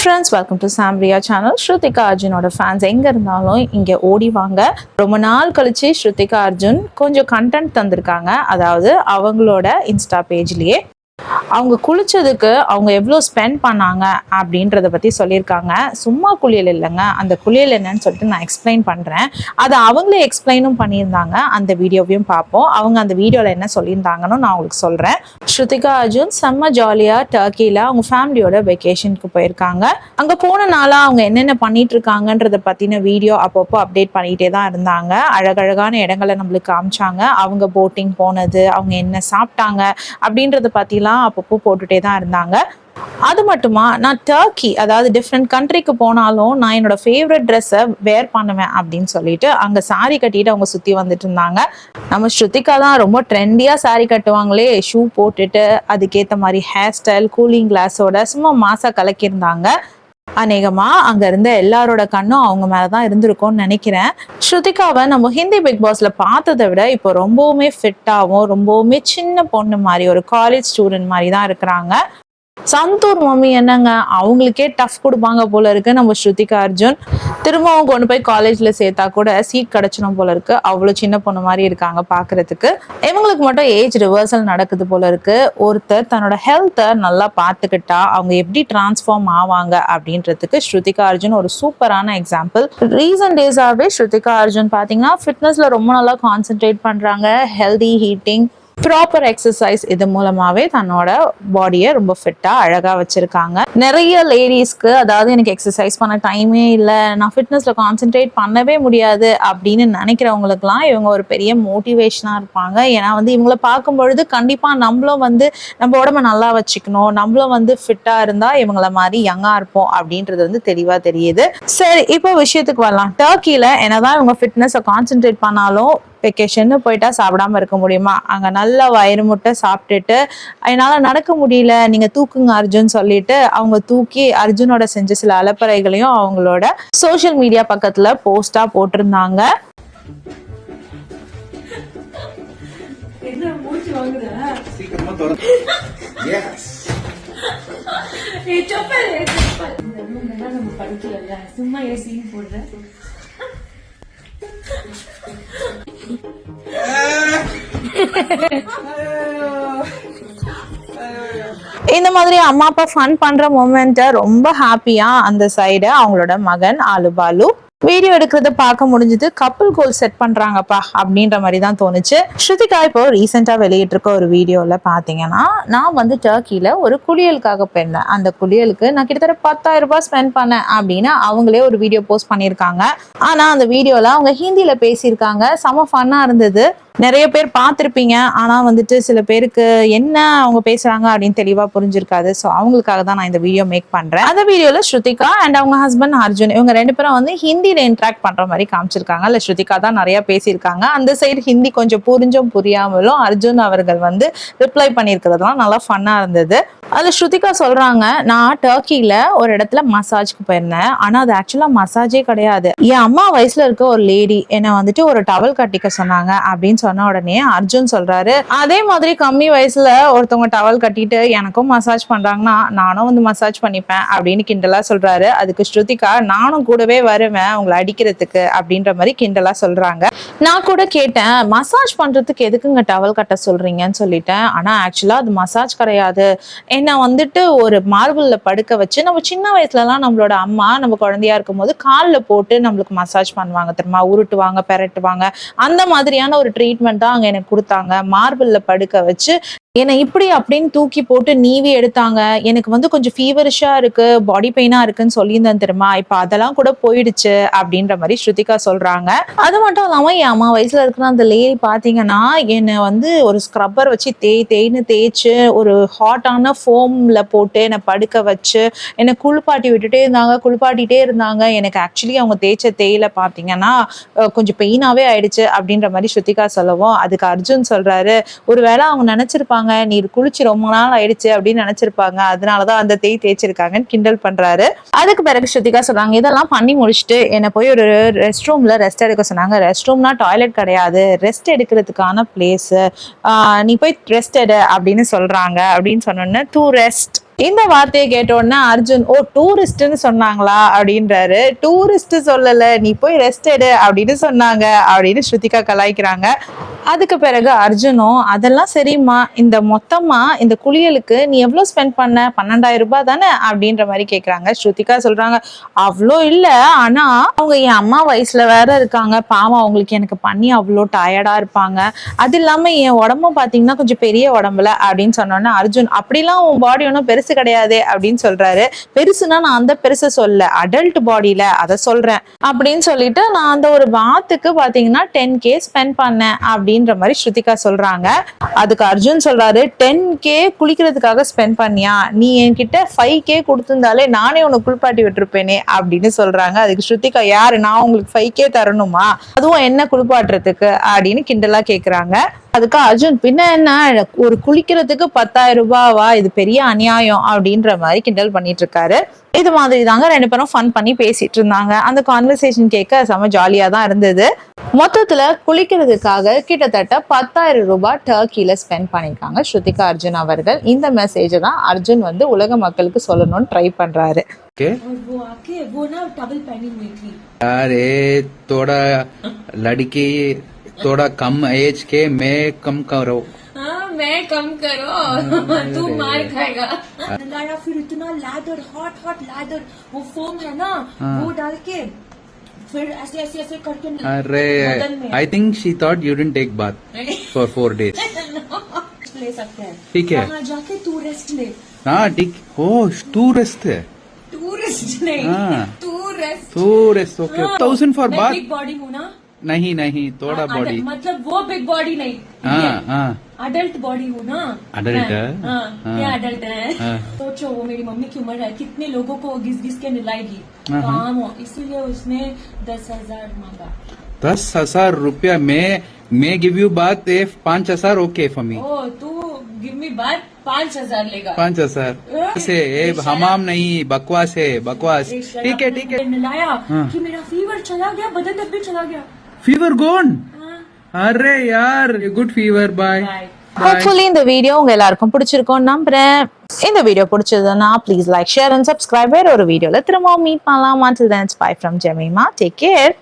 Friends welcome to Samriya channel Shrutika அர்ஜுனோட fans எங்கே இருந்தாலும் இங்கே ஓடி வாங்க. ரொம்ப நாள் கழிச்சு ஸ்ருதிகா அர்ஜுன் கொஞ்சம் கண்டென்ட் தந்திருக்காங்க. அதாவது அவங்களோட இன்ஸ்டா பேஜ்லேயே அவங்க குளித்ததுக்கு அவங்க எவ்வளோ ஸ்பெண்ட் பண்ணாங்க அப்படின்றத பற்றி சொல்லியிருக்காங்க. சும்மா குளியல் இல்லைங்க. அந்த குளியல் என்னன்னு சொல்லிட்டு நான் எக்ஸ்பிளைன் பண்ணுறேன் அதை அவங்களே எக்ஸ்பிளைனும் பண்ணியிருந்தாங்க. அந்த வீடியோவையும் பார்ப்போம். அவங்க அந்த வீடியோவில் என்ன சொல்லியிருந்தாங்கன்னு நான் உங்களுக்கு சொல்கிறேன் ஸ்ருதிகா அர்ஜுன் செம்ம ஜாலியாக டர்க்கியில் அவங்க ஃபேமிலியோட வெக்கேஷனுக்கு போயிருக்காங்க. அங்கே போன நாளாக அவங்க என்னென்ன பண்ணிட்டு இருக்காங்கன்றத பற்றின வீடியோ அப்பப்போ அப்டேட் பண்ணிகிட்டே தான் இருந்தாங்க. அழகழகான இடங்களை நம்மளுக்கு காமிச்சாங்க. அவங்க போட்டிங் போனது அவங்க என்ன சாப்பிட்டாங்க அப்படின்றத பற்றிலாம் அப்பப்போ போட்டுகிட்டே தான் இருந்தாங்க. அது மட்டுமா நான் டர்க்கி அதாவது டிஃப்ரெண்ட் கண்ட்ரிக்கு போனாலும் நான் என்னோட ஃபேவரட் ட்ரெஸ்ஸை வேர் பண்ணுவேன் அப்படின்னு சொல்லிட்டு அங்கே சாரி கட்டிட்டு அவங்க சுற்றி வந்துட்டு இருந்தாங்க. நம்ம ஸ்ருதிகா தான் ரொம்ப ட்ரெண்டியாக சாரி கட்டுவாங்களே ஷூ போட்டுட்டு அதுக்கேற்ற மாதிரி ஹேர் ஸ்டைல் கூலிங் கிளாஸோட சும்மா மாசாக கலக்கியிருந்தாங்க. அநேகமா அங்க இருந்த எல்லாரோட கண்ணும் அவங்க மேலதான் இருந்திருக்கும்னு நினைக்கிறேன். ஸ்ருதிகாவை நம்ம ஹிந்தி பிக் பாஸ்ல பார்த்ததை விட இப்போ ரொம்பவுமே ஃபிட்டாகவும் ரொம்பவுமே சின்ன பொண்ணு மாதிரி ஒரு காலேஜ் ஸ்டூடெண்ட் மாதிரி தான் இருக்கிறாங்க. சந்தூர் மம்மி என்னங்க? அவங்களுக்கே டஃப் கொடுப்பாங்க போல இருக்கு நம்ம ஸ்ருதிகா அர்ஜுன். திரும்பவும் கொண்டு போய் காலேஜ்ல சேர்த்தா கூட சீட் கிடைச்சிடும் போல இருக்கு. அவ்வளோ சின்ன பொண்ணு மாதிரி இருக்காங்க பார்க்கிறதுக்கு இவங்களுக்கு மட்டும் ஏஜ் ரிவர்சல் நடக்குது போல இருக்கு. ஒருத்தர் தன்னோட ஹெல்த்தை நல்லா பார்த்துக்கிட்டா அவங்க எப்படி டிரான்ஸ்ஃபார்ம் ஆவாங்க அப்படின்றதுக்கு ஸ்ருதிகா அர்ஜுன் ஒரு சூப்பரான எக்ஸாம்பிள் ரீசன்ட் டேஸாகவே ஸ்ருதிகா அர்ஜுன் பார்த்தீங்கன்னா ஃபிட்னஸ்ல ரொம்ப நல்லா கான்சென்ட்ரேட் பண்றாங்க. ஹெல்தி ஹீட்டிங் ப்ராப்பர் எக்ஸசைஸ் இது மூலமாவே தன்னோட பாடியை ரொம்ப ஃபிட்டா அழகா வச்சிருக்காங்க. நிறைய லேடிஸ்க்கு அதாவது எனக்கு எக்ஸசைஸ் பண்ண டைமே இல்லை நான் ஃபிட்னஸில் கான்சென்ட்ரேட் பண்ணவே முடியாது அப்படின்னு நினைக்கிறவங்களுக்குலாம் இவங்க ஒரு பெரிய மோட்டிவேஷனாக இருப்பாங்க. ஏன்னா வந்து இவங்கள பார்க்கும் பொழுது நம்மளும் வந்து நம்ம உடம்ப நல்லா வச்சுக்கணும். நம்மளும் வந்து ஃபிட்டாக இருந்தால் இவங்கள மாதிரி யங்காக இருப்போம் அப்படின்றது வந்து தெளிவாக தெரியுது. சரி இப்போ விஷயத்துக்கு வரலாம். டர்க்கில என்னதான் இவங்க ஃபிட்னஸை கான்சென்ட்ரேட் பண்ணாலும் வெக்கேஷன் போயிட்டா சாப்பிடாம இருக்க முடியுமா? அங்க நல்ல வயிறு முட்டை சாப்பிட்டுட்டு என்னால நடக்க முடியல நீங்க தூக்குங்க அர்ஜுன் சொல்லிட்டு அவங்க தூக்கி அர்ஜுனோட செஞ்ச சில அலப்பறைகளையும் அவங்களோட சோஷியல் மீடியா பக்கத்துல போஸ்டா போட்டிருந்தாங்க. வாங்குற? இந்த மாதிரி அம்மா அப்பா ஃபன் பண்ற மூமெண்ட்டை ரொம்ப ஹாப்பியா அந்த சைடு அவங்களோட மகன் ஆலுபாலு வீடியோ எடுக்கிறத பார்க்க முடிஞ்சது. கப்பல் கோல் செட் பண்றாங்கப்பா அப்படின்ற மாதிரி தான் தோணுச்சு. ஸ்ருதிகா இப்போ ரீசெண்டா வெளியிட்டிருக்க ஒரு வீடியோல பாத்தீங்கன்னா நான் வந்து டர்க்கியில ஒரு குளியலுக்காக போயிருந்தேன். அந்த குளியலுக்கு நான் கிட்டத்தட்ட பத்தாயிரம் ரூபாய் ஸ்பெண்ட் பண்ணேன் அப்படின்னு அவங்களே ஒரு வீடியோ போஸ்ட் பண்ணியிருக்காங்க. ஆனா அந்த வீடியோல அவங்க ஹிந்தியில பேசியிருக்காங்க. செம ஃபன்னா இருந்தது. நிறைய பேர் பார்த்துருப்பீங்க. ஆனால் வந்துட்டு சில பேருக்கு என்ன அவங்க பேசுகிறாங்க அப்படின்னு தெளிவாக புரிஞ்சிருக்காது. ஸோ அவங்களுக்காக தான் நான் இந்த வீடியோ மேக் பண்ணுறேன் அந்த வீடியோவில் ஸ்ருதிகா அண்ட் அவங்க ஹஸ்பண்ட் அர்ஜுன் இவங்க ரெண்டு பேரும் வந்து ஹிந்தியில் இன்ட்ராக்ட் பண்ணுற மாதிரி காமிச்சிருக்காங்க. இல்லை ஸ்ருதிகா தான் நிறையா பேசியிருக்காங்க. அந்த சைடு ஹிந்தி கொஞ்சம் புரிஞ்சும் புரியாமலும் அர்ஜுன் அவர்கள் வந்து ரிப்ளை பண்ணியிருக்கிறதுலாம் நல்லா ஃபன்னாக இருந்தது. அதில் ஸ்ருதிகா சொல்கிறாங்க நான் டர்க்கியில் ஒரு இடத்துல மசாஜ்க்கு போயிருந்தேன். ஆனால் அது ஆக்சுவலாக மசாஜே கிடையாது. என் அம்மா வயசில் இருக்க ஒரு லேடி என்னை வந்துட்டு ஒரு டவல் கட்டிக்க சொன்னாங்க. அப்படின்னு சொன்ன உடனே அர்ஜுன் சொல்றாரு அதே மாதிரி கம்மி வயசுல ஒருத்தவங்க டவல் கட்டிட்டு எனக்கும் மசாஜ் பண்றாங்கன்னா நானும் வந்து மசாஜ் பண்ணிப்பேன் அப்படின்னு கிண்டலா சொல்றாரு. அதுக்கு ஸ்ருதிகா நானும் கூடவே வருவேன் உங்களை அடிக்கிறதுக்கு அப்படின்ற மாதிரி கிண்டலா சொல்றாங்க. நான் கூட கேட்டேன் மசாஜ் பண்றதுக்கு எதுக்குங்க டவல் கட்ட சொல்றீங்கன்னு சொல்லிட்டேன். ஆனா ஆக்சுவலா அது மசாஜ் கிடையாது. என்ன வந்துட்டு ஒரு மார்பிள்ல படுக்க வச்சு நம்ம சின்ன வயசுலலாம் நம்மளோட அம்மா நம்ம குழந்தையா இருக்கும் போது காலில் போட்டு நம்மளுக்கு மசாஜ் பண்ணுவாங்க தெரியுமா? உருட்டுவாங்க பெரட்டுவாங்க. அந்த மாதிரியான ஒரு ட்ரீட் ட்ரீட்மெண்ட் தான் அங்கே எனக்கு கொடுத்தாங்க. மார்பிளில் படுக்க வச்சு என்னை இப்படி அப்படின்னு தூக்கி போட்டு நீவி எடுத்தாங்க. எனக்கு வந்து கொஞ்சம் ஃபீவரிஷா இருக்கு பாடி பெயினா இருக்குன்னு சொல்லியிருந்தேன் தெரியுமா? இப்போ அதெல்லாம் கூட போயிடுச்சு அப்படின்ற மாதிரி ஸ்ருதிகா சொல்றாங்க. அது மட்டும் இல்லாம என் அம்மா வயசுல இருக்கிற அந்த லேடி பாத்தீங்கன்னா என்னை வந்து ஒரு ஸ்க்ரப்பர் வச்சு தேய் தேய்னு தேய்ச்சு ஒரு ஹாட்டான ஃபோம்ல போட்டு என்னை படுக்க வச்சு என்னை குளிப்பாட்டி விட்டுட்டே இருந்தாங்க குளிப்பாட்டிட்டே இருந்தாங்க. எனக்கு ஆக்சுவலி அவங்க தேய்ச்ச தேயில பாத்தீங்கன்னா கொஞ்சம் பெயினாவே ஆயிடுச்சு அப்படின்ற மாதிரி ஸ்ருதிகா சொல்லவும். அதுக்கு அர்ஜுன் சொல்றாரு ஒருவேளை அவங்க நினைச்சிருப்பாங்க நீ குளிச்சு ரொம்ப நாள் ஆயிடுச்சு அப்படின்னு நினைச்சிருப்பாங்க. அதனாலதான் அந்த தேய் தேய்ச்சிருக்காங்கன்னு கிண்டல் பண்றாரு. அதுக்கு பிறகு ஸ்ருதிகா சொல்றாங்க இதெல்லாம் பண்ணி முடிச்சுட்டு என்னை போய் ஒரு ரெஸ்ட் ரூம்ல ரெஸ்ட் எடுக்க சொன்னாங்க. ரெஸ்ட் ரூம்னா டாய்லெட் கிடையாது. ரெஸ்ட் எடுக்கிறதுக்கான பிளேஸ் நீ போய் ரெஸ்ட் எடு அப்படின்னு சொல்றாங்க அப்படின்னு சொன்னோன்னே டூ ரெஸ்ட் இந்த வார்த்தையை கேட்டோன்னா அர்ஜுன் ஓ டூரிஸ்ட்னு சொன்னாங்களா? அப்படின்றாரு. டூரிஸ்ட் சொல்லல. நீ போய் ரெஸ்ட் எடு அப்படின்னு சொன்னாங்க அப்படின்னு ஸ்ருதிகா கலாய்க்கிறாங்க. அதுக்கு பிறகு அர்ஜுனும் அதெல்லாம் சரிம்மா. இந்த மொத்தமா இந்த குளியலுக்கு நீ எவ்வளோ ஸ்பெண்ட் பண்ண? பன்னெண்டாயிரம் ரூபாய் தானே? அப்படின்ற மாதிரி கேட்குறாங்க ஸ்ருதிகா சொல்றாங்க அவ்வளோ இல்லை. ஆனா அவங்க என் அம்மா வயசுல வேற இருக்காங்க. பாவம் அவங்களுக்கு எனக்கு பண்ணி அவ்வளோ டயர்டா இருப்பாங்க. அது இல்லாம என் உடம்பும் பாத்தீங்கன்னா கொஞ்சம் பெரிய உடம்புல அப்படின்னு சொன்னோன்னே அர்ஜுன் அப்படிலாம் உன் பாடி ஒன்றும் பெருசு கிடையாது அப்படின்னு சொல்றாரு. பெருசுனா நான் அந்த பெருசை சொல்ல அடல்ட் பாடியில அதை சொல்றேன். அப்படின்னு சொல்லிட்டு நான் அந்த ஒரு வாத்துக்கு பாத்தீங்கன்னா டென் கே ஸ்பெண்ட் பண்ணேன் அப்படின்ற மாதிரி ஸ்ருதிகா சொல்றாங்க. அதுக்கு அர்ஜுன் சொல்றாரு டென் கே குளிக்கிறதுக்காக ஸ்பெண்ட் பண்ணியா? நீ என்கிட்ட ஃபைவ் கே கொடுத்திருந்தாலே நானே உனக்கு குளிப்பாட்டி விட்டுருப்பேனே அப்படின்னு சொல்றாங்க. அதுக்கு ஸ்ருதிகா யாரு? நான் உங்களுக்கு ஃபைவ் கே தரணுமா? அதுவும் என்ன குளிப்பாட்டுறதுக்கு? அப்படின்னு கிண்டலா கேக்குறாங்க. அதுக்கு அர்ஜுன் பின்ன என்ன? ஒரு குளிக்கிறதுக்கு பத்தாயிரம் ரூபாவா? இது பெரிய அநியாயம். அப்படின்ற மாதிரி கிண்டல் பண்ணிட்டு இருக்காரு இது மாதிரி தாங்க ரெண்டு பேரும் ஃபன் பண்ணி பேசிட்டு இருந்தாங்க அந்த கான்வர்சேஷன் கேட்க செம ஜாலியா தான் இருந்தது மொத்தத்துல குளிக்கிறதுக்காக கிட்டத்தட்ட பத்தாயிரம் ரூபாய் டர்க்கில ஸ்பெண்ட் பண்ணிருக்காங்க ஸ்ருதிகா அர்ஜுன் அவர்கள் இந்த மெசேஜை தான் அர்ஜுன் வந்து உலக மக்களுக்கு சொல்லணும்னு ட்ரை பண்றாரு के और वो आके वो ना टबल पहनी हुई थी अरे थोड़ा लड़की थोड़ा कम एज के मैं कम करो हाँ मैं कम करो तू मार खाएगा। लाया फिर इतना लैदर हॉट हॉट लैदर वो फोम है ना वो डाल के फिर ऐसे ऐसे ऐसे करके अरे I think she thought you didn't take bath for four days ले सकते हैं। ठीक है। वहाँ जाके तू रेस्ट ले। हाँ ठीक। ओ टू रेस्ट है। टूरिस्ट नहीं हाँ। तू rest to rest okay thousand for bath body हूँ ना। नहीं नहीं थोड़ा हाँ, बॉडी मतलब वो बिग बॉडी नहीं हाँ हाँ। अडल्ट बॉडी हूँ ना। अडल्ट है? हाँ हाँ। अडल्ट है। हाँ। सोचो वो मेरी मम्मी की उम्र है कितने लोगों को घिस घिस के निलाएगी। हाँ, हाँ। काम हो इसीलिए उसने दस हज़ार मांगा। दस हज़ार रुपया मैं मैं गिव यू बात पाँच हज़ार ओके फॉर मी ओ तू गिव मी बात पाँच हज़ार लेगा। पाँच हज़ार। से हमाम नहीं बकवास है बकवास। ठीक है ठीक है। हाँ। कि मेरा फीवर चला गया बदन तक भी चला गया। ஃபீவர் கோன் அரே யார்? குட் ஃபீவர் பாய் ஹோப்ஃபுல்லி இந்த வீடியோ உங்க எல்லாருக்கும் பிடிச்சிருக்கும் நம்புறேன். இந்த வீடியோ பிடிச்சதுன்னா please like share and subscribe வேற ஒரு வீடியோல திரும்பவும் மீட் பண்ணலாம். Until then bye from Jemima take care